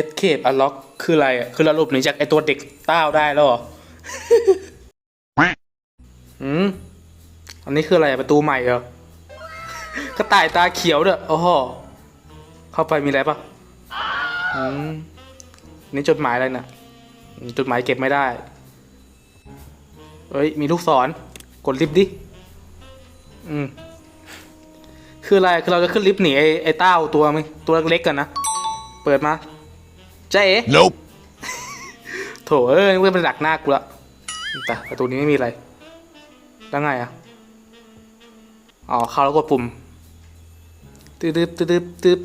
escape unlock คืออะไรอะคือเราหลบหนีจากไอตัวเด็กเต้าได้แล้วเหรออืมอันนี้คืออะไรอะประตูใหม่เหรอกระต่ายตาเขียวเด้อโอ้โหเข้าไปมีอะไรปะอืมนี่จดหมายอะไรน่ะอืมจดหมายเก็บไม่ได้เอ้ย มีลูกศร กดลิฟต์ดิ อืม คืออะไร คือเราจะขึ้นลิฟต์หนีไอ้ไอ้เต้าตัวมั้ยตัวเล็กๆกันนะ เปิดมาเจ๊เอ๋ Nope. โถเอ้ยเว้ยมันดักหน้ากูละแต่ประตูนี้ไม่มีอะไร แล้วไงอะ อ๋อ เข้าแล้วกดปุ่มตึ๊ดตึ๊ดตึ๊ดตึ๊ดตึ๊ด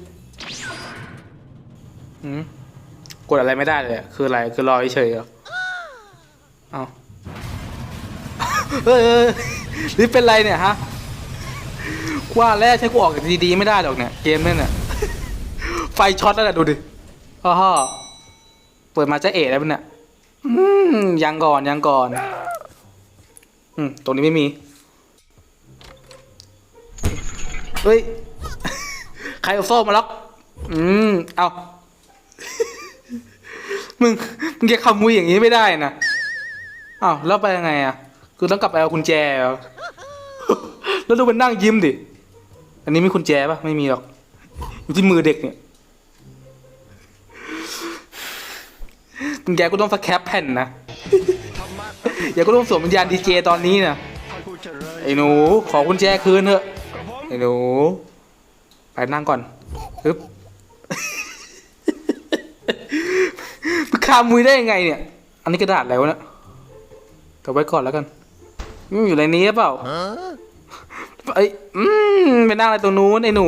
อืมกดอะไรไม่ได้เลยอะคืออะไร คือรอเฉยๆเหรอเอาเฮ้ยเฮ้ยนี่เป็นไรเนี่ยฮะกว่าแล้วใช้กูออกดีๆไม่ได้หรอกเนี่ย เกมเนี่ยเนี่ย ไฟช็อตแล้วแหละดูดิอ้อฮะเปิดมาจะเอะแล้วมันเนี่ยอืมยังก่อนยังก่อน อืมตรงนี้ไม่มี เฮ้ย ใครเอาโซ่มาล็อก อืม เอา มึง มึงจะขโมุยอย่างนี้ไม่ได้นะอ้าวแล้วไปยังไงอะ คือต้องกลับไปเอากุญแจเหรอแล้วดูมันนั่งยิ้มดิ อันนี้มีกุญแจปะไม่มีหรอก อยู่ที่มือเด็กเนี่ย แจก็ต้องสแคปแผ่นนะอย่าก็ต้องสวมวิญญาณดีเจตอนนี้นะไอ้หนู ขอกุญแจคืนเถอะไอ้หนู ไปนั่งก่อนปึ๊บคามุยได้ยังไงเนี่ย อันนี้กระดาษแล้วนะเนี่ยแต่ไว้ก่อนแล้วกันอืมอยู่ในนี้หรือเปล่าเอ้ยอืมไปนั่งอะไรตรงนู้นไอ้หนู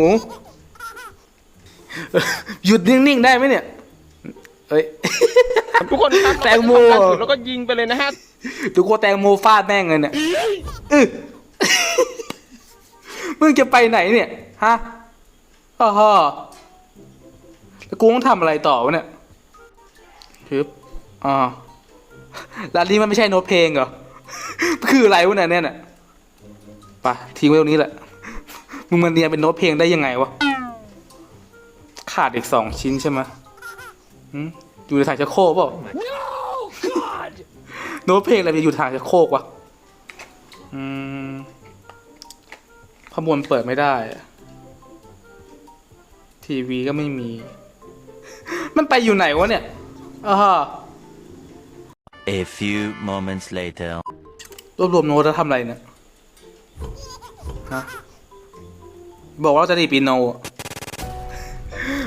หยุดนิ่งๆได้ไหมเนี่ย เอ้ย ทุกคนครับแตงโม เราก็จะทำการจุดแล้วก็ยิงไปเลยนะฮะ ดูกลัวแตงโมฟาดแม่งเลยเนี่ยอื้อ มึงจะไปไหนเนี่ย ฮะอ้อฮะแล้วกูต้องทำอะไรต่อวะเนี่ยฮึบอ่าร้านนี้มันไม่ใช่โน้ตเพลงเหรอ คืออะไรวะเนี่ยเนี่ยน่ะไปทิ้งไว้ตรงนี้แหละ มึงมันเรียนเป็นโน้ตเพลงได้ยังไงวะ ขาดอีกสองชิ้นใช่ไหมหืม อยู่ในถังชักโครกเปล่า โน้ตเพลงอะไรมันอยู่ทางจะโคกวะอืมขบวนเปิดไม่ได้อะทีวีก็ไม่มี มันไปอยู่ไหนวะเนี่ยอ่าฮะ A few moments later. รวบรวมโน้ตแล้วทำอะไรเนี่ย ฮะ บอกว่าเราจะดีดปีโนอะ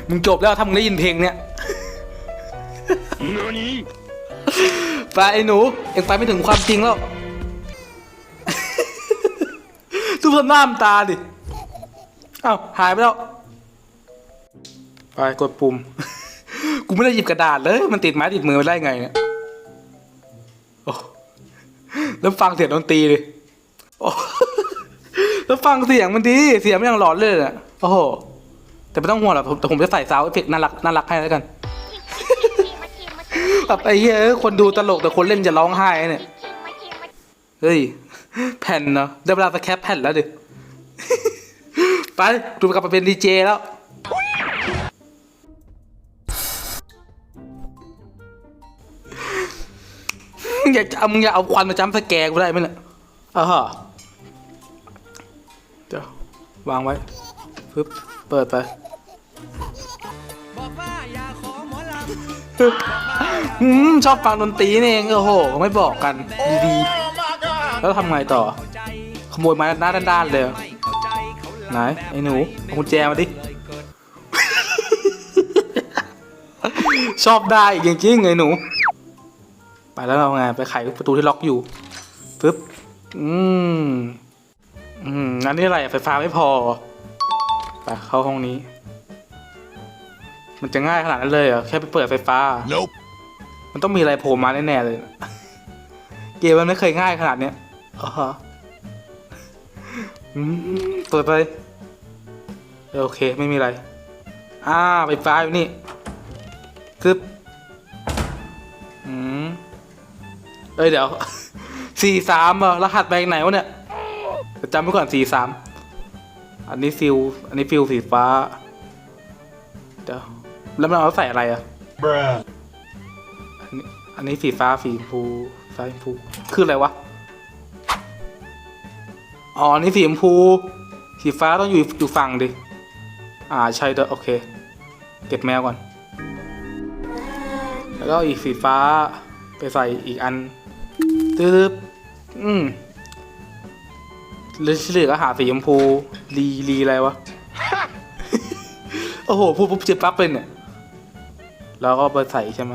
มึงจบแล้วถ้ามึงได้ยินเพลงเนี้ย ไปไอ้หนู เอ็งไปไม่ถึงความจริงแล้วทุกคนหน้ามตาดิอ้าวหายไปแล้ว ไปกดปุ่ม กูไม่ได้หยิบกระดาษเลย มันติดไม้ติดมือมาได้ไงเนี่ยโอ้แล้วฟังเสียงดนตรีดิโอ้แล้วฟังเสียงมันดี เสียงมันยังหลอนเลยอะโอ้โห แต่ไม่ต้องห่วงหรอกแต่ผมจะใส่ซาวด์เอฟเฟกต์น่ารักน่ารักให้แล้วกัน แบบไอ้เหี้ยเอ้ยคนดูตลกแต่คนเล่นจะร้องไห้เนี่ย เฮ้ย แผ่นเนาะได้เวลาสแคปแผ่นแล้วดิ ไปดูกลับมาเป็นดีเจแล้ว อยากจะเอามึงอยากเอาควันมาจ้ำสแกร์กูได้ไหมเนี่ยอ่าฮะเดี๋ยววางไว้ปึ๊บเปิดไปอืม ชอบฟังดนตรีนี่เองโอ้โห ไม่บอกกันดีๆแล้วทำไงต่อ ขโมยม้หน้าด้านๆเลยไหนไอ้หนูเอากุญแจมาดิ ชอบได้จริงๆไอ้หนู ไปแล้วเราไง ไปไขประตูที่ล็อกอยู่ปึ๊บ อืม อืมอันนี้อะไรไฟฟ้าไม่พอ ไปเข้าห้องนี้ มันจะง่ายขนาดนั้นเลยเหรอ แค่ไปเปิดไฟฟ้า Nope. มันต้องมีอะไรโผล่มาแน่ๆเลย เกมมันไม่เคยง่ายขนาดเนี้ยอ๋อฮะอืมเปิดไปเออโอเคไม่มีอะไร อ่าไฟฟ้าอยู่นี่ซึบอืมเอ้ยเดี๋ยวสี่สามเหรอรหัสแบงไหนวะเนี่ยจำไว้ก่อนสี่สามอันนี้ฟิว อันนี้ฟิวสีฟ้า เดี๋ยว แล้วมันเอาใส่อะไรอะอันนี้ อันนี้สีฟ้าสีชมพูฟ้าชมพูคืออะไรวะ อ๋อ นี่สีชมพู สีฟ้าต้องอยู่อยู่ฝั่งดิ อ่าใช่เด้อโอเค เก็บแมวก่อน แล้วก็อีกสีฟ้าไปใส่อีกอันตึ๊บอืมเหลือเหลือก็หาสีชมพูรีรีอะไรวะ โอ้โห พูดปุ๊บเจ็บปั๊บเลยเนี่ย แล้วก็ไปใส่ใช่ไหม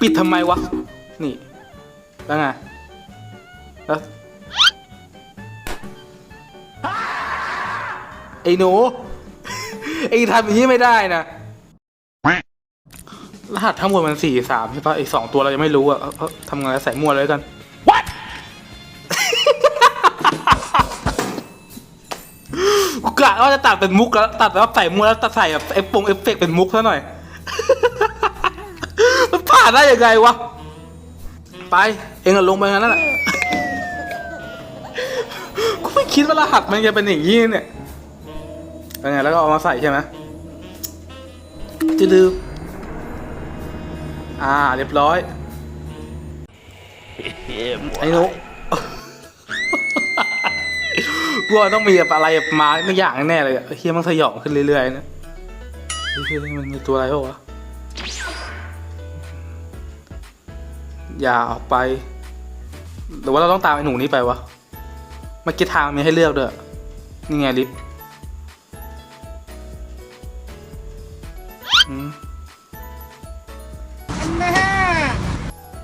ปิดทำไมวะ นี่ แล้วไง แล้วไอ้หนู ไอ้ทำอย่างนี้ไม่ได้นะ รหัสทั้งหมดมันสี่สามใช่ปะไอ้สองตัวเรายังไม่รู้อะเอาเอาทำงานใส่มั่วเลยกัน What กูกะว่าจะตัดเป็นมุกแล้วตัดแล้วใส่มั่วแล้วตัดใส่แบบไอ้ปงเอฟเฟกต์เป็นมุกซะหน่อยมันผ่าน ได้ยังไงวะ ไป เองอะลงไปงั้นนั่นแหละกูไม่คิดว่ารหัสมันจะเป็นอย่างนี้เนี่ยเป็นไงแล้วก็เอามาใส่ใช่ไหมจะดืมอ่า เรียบร้อย ไอ้หนุกูว่าต้องมีแบบอะไรแบบมาไม่อย่างแน่เลยอะเฮียมันสยองขึ้นเรื่อยๆนะเฮ้ยเฮ้ยมันมีตัวอะไรเปล่าวะ อย่าออกไป หรือว่าเราต้องตามไอ้หนูนี้ไปวะเมื่อกี้ทางมีให้เลือกด้วยนี่ไงลิฟต์อืม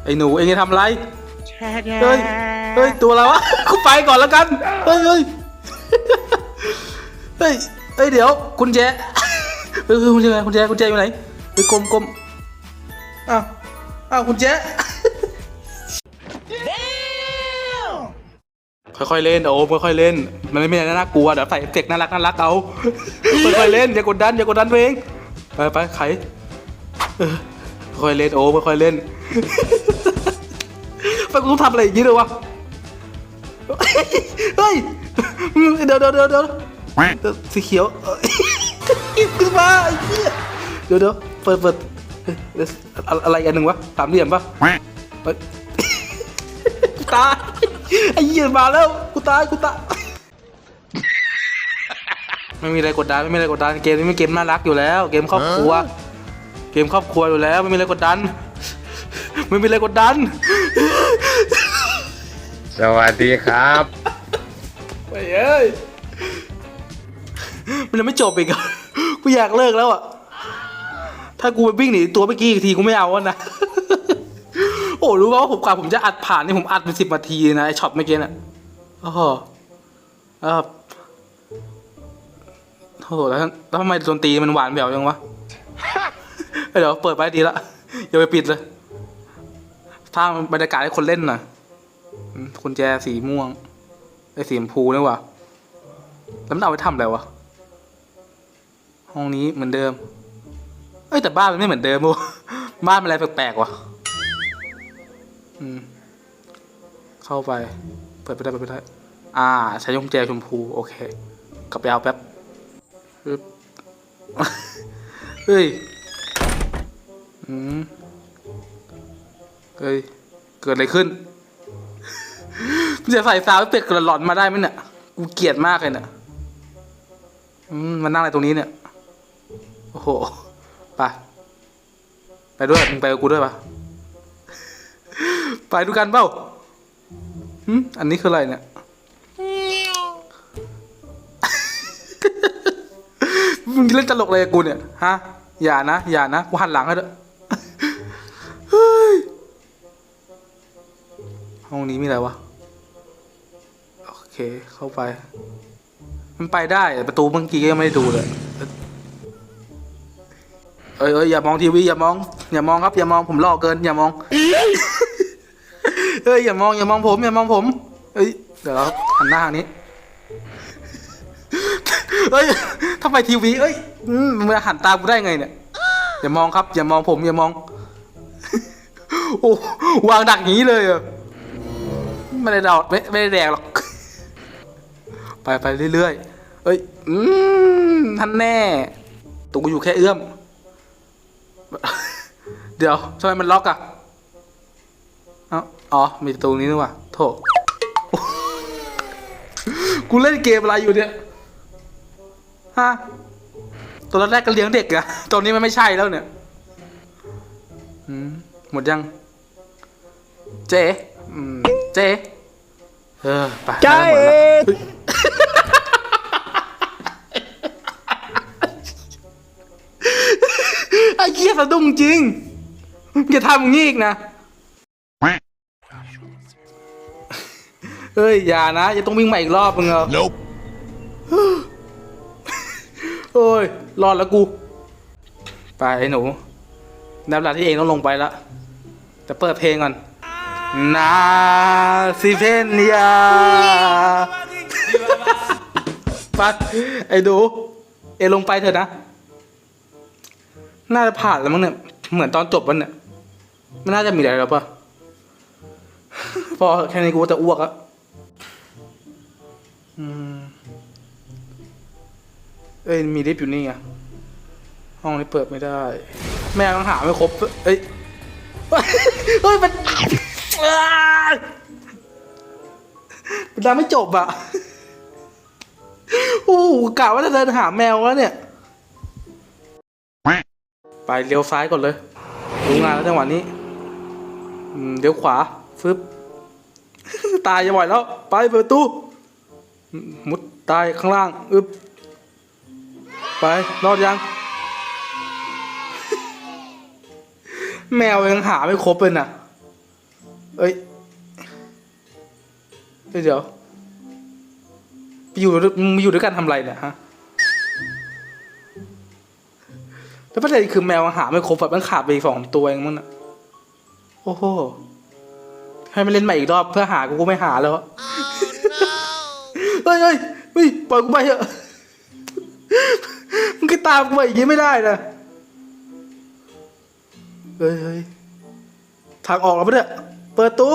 ไอ้หนูเองจะทำอะไรเฮ้ยเฮ้ยตัวอะไรวะกูไปก่อนแล้วกัน เฮ้ยเฮ้ยเฮ้ยเฮ้ยเดี๋ยวคุณแจเฮ้ยเฮ้ยคุณแจคุณแจคุณแจอยู่ไหนไปกลมกลมอ้าวอ้าวคุณแจ ค่อยๆเล่นโอ้ค่อยๆเล่น มันไม่มีอะไรน่ากลัวเดี๋ยวใส่เอฟเฟกต์น่ารักน่ารักเอาค่อยๆเล่นอย่ากดดันอย่ากดดันตัวเองไปไปไขค่อยๆเล่นโอ้ค่อยๆเล่นไปกูต้องทำอะไรอย่างนี้เลยวะเฮ้ยเดี๋ยวเดี๋ยวเดี๋ยวเดี๋ยวสีเขียวเอ้ยขึ้นมาเดี๋ยวเดี๋ยวเปิดเปิดอะไรอันหนึ่งวะสามเหลี่ยมปะตาย ไอ้เหี้ยมาแล้วกูตายกูตายไม่มีอะไรกดดันไม่มีอะไรกดดันเกมนี้ไม่เกมน่ารักอยู่แล้ว เกมครอบครัว เกมครอบครัวอยู่แล้วไม่มีอะไรกดดัน ไม่มีอะไรกดดัน สวัสดีครับไปเอ้ยมันยังไม่จบอีกอะกูอยากเลิกแล้วอะถ้ากูไปวิ่งหนีตัวเมื่อกี้อีกทีกูไม่เอาอะนะ โอ้รู้ป่าว่าผมกว่าผมจะอัดผ่านนี่ผมอัดเป็นสิบนาทีนะไอช็อตเมื่อกี้น่ะโอ้โหแล้วแบโอ้โหแล้วแล้วทำไมดนตรีมันหวานแหววจังวะเดี๋ยวเปิดไปดีละอย่าไปปิดเลยสร้างบรรยากาศให้คนเล่นหน่อยอืมกุญแจสีม่วงไอ้สีชมพูนี่วะแล้วมันเอาไปทำอะไรวะห้องนี้เหมือนเดิม เอ้ยแต่บ้านมันไม่เหมือนเดิมวะบ้านมันอะไรแปลกๆวะ อืม เข้าไป เปิดไปได้เปิดไปได้ อ่า ใช้กุญแจชมพู โอเค กลับไปเอาแป๊บปึ๊บเฮ้ย อืม เฮ้ย เกิดอะไรขึ้นมึงจะใส่ซาวเอฟเฟกต์หลอนมาได้ไหมเนี่ย กูเกลียดมากเลยเนี่ยอืมมันนั่งอะไรตรงนี้เนี่ย โอ้โห ไป ไปด้วย มึงไปกับกูด้วยปะ ไปดูกันเปล่าหึอันนี้คืออะไรเนี่ย มึงเล่นตลกอะไรกับกูเนี่ย ฮะ อย่านะ อย่านะ กูหันหลังให้ด้วยเฮ้ยห้องนี้มีอะไรวะ โอเคเข้าไป มันไปได้ประตูเมื่อกี้ก็ยังไม่ได้ดูเลยเอ้ยเอ้ยอย่ามองทีวีอย่ามอง อย่ามองครับ อย่ามองผมล่อเกิน อย่ามอง เอ้ยอย่ามองอย่ามองผมอย่ามองผมเอ้ยเดี๋ยวครับหันหน้าทางนี้เอ้ยทำไมทีวีเอ้ยมมันหันตามกูได้ไงเนี่ยอย่ามองครับ อย่ามองผมอย่ามองโอ้วางดักอย่างนี้เลยเหรอไม่ได้ดอกไม่ไม่ได้แดกหรอกไปไปเรื่อยๆเอ้ยอืมท่านแน่ตัวกูอยู่แค่เอื้อม เดี๋ยวทำไมมันล็อกอะ อ้าอ๋อ มีตรงนี้นี่หว่าโถกูเล่นเกมอะไรอยู่เนี่ย ฮะตัวแรกก็เลี้ยงเด็กอะตัวนี้มันไม่ใช่แล้วเนี่ยอืมหมดยัง เจ๊อืมเจ๊เออไปใจได้หมดแล้วเฮ้ยไอ้เหี้ยสะดุ้งจริงอย่าทำอย่างนี้อีกนะ เฮ้ยอย่านะอย่าต้องวิ่งใหม่อีกรอบมึงเหรอ Nope. โอ้ยรอดแล้วกู ไปไอ้หนูได้เวลาที่เองต้องลงไปแล้วจะเปิดเพลงก่อนนาซิเพนยาไปไอ้ดูเองลงไปเถอะนะ น่าจะผ่านแล้วมั้งเนี่ย เหมือนตอนจบวันเนี่ย ไม่น่าจะมีอะไรแล้วปะพอแค่นี้กูก็จะอ้วกอะ อืม เอ้ยมีลิฟต์อยู่นี่ไงห้องนี้เปิดไม่ได้ แม่ต้องหาไม่ครบ เอ้ย เฮ้ย มันมันดังไม่จบอะโอ้โหกะว่าจะเดินหาแมวแล้วเนี่ย ไปเลี้ยวซ้ายก่อนเลยรู้งานแล้วจังหวะนี้เลี้ยวขวาฟึบตายจะไหวแล้ว ไปเปิดประตู มุดตายข้างล่าง อึบไป รอดยัง แมวยังหาไม่ครบเลยน่ะ เอ้ย เดี๋ยวไปอยู่มึงอยู่ด้วยกันทำไรเนี่ยฮะ แล้วประเด็นคือแมวหาไม่ครบแบบมันขาดไปสองตัวเองมั้งน่ะ โอ้โห ให้มันเล่นใหม่อีกรอบเพื่อหากูก็ไม่หาแล้ว เฮ้ยเฮ้ยเฮ้ยปล่อยกูไปเถอะมึงก็ตามกูไปอย่างนี้ไม่ได้นะเฮ้ยเฮ้ยทางออกแล้วปะเนี่ยเปิดตู้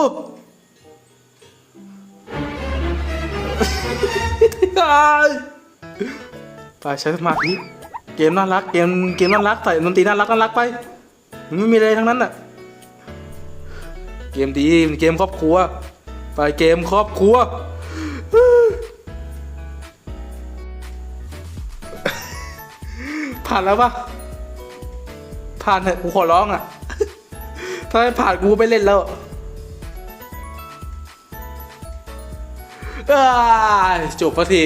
ไปใช้สมาธิเกมน่ารัก เกมเกมน่ารักใส่ดนตรีน่ารักน่ารักไปมันไม่มีอะไรทั้งนั้นน่ะ เกมดีเกมครอบครัว ไปเกมครอบครัว ผ่านแล้วปะผ่านเถอะกูขอร้องอะ ถ้าไม่ผ่านกูไม่เล่นแล้วจบสักที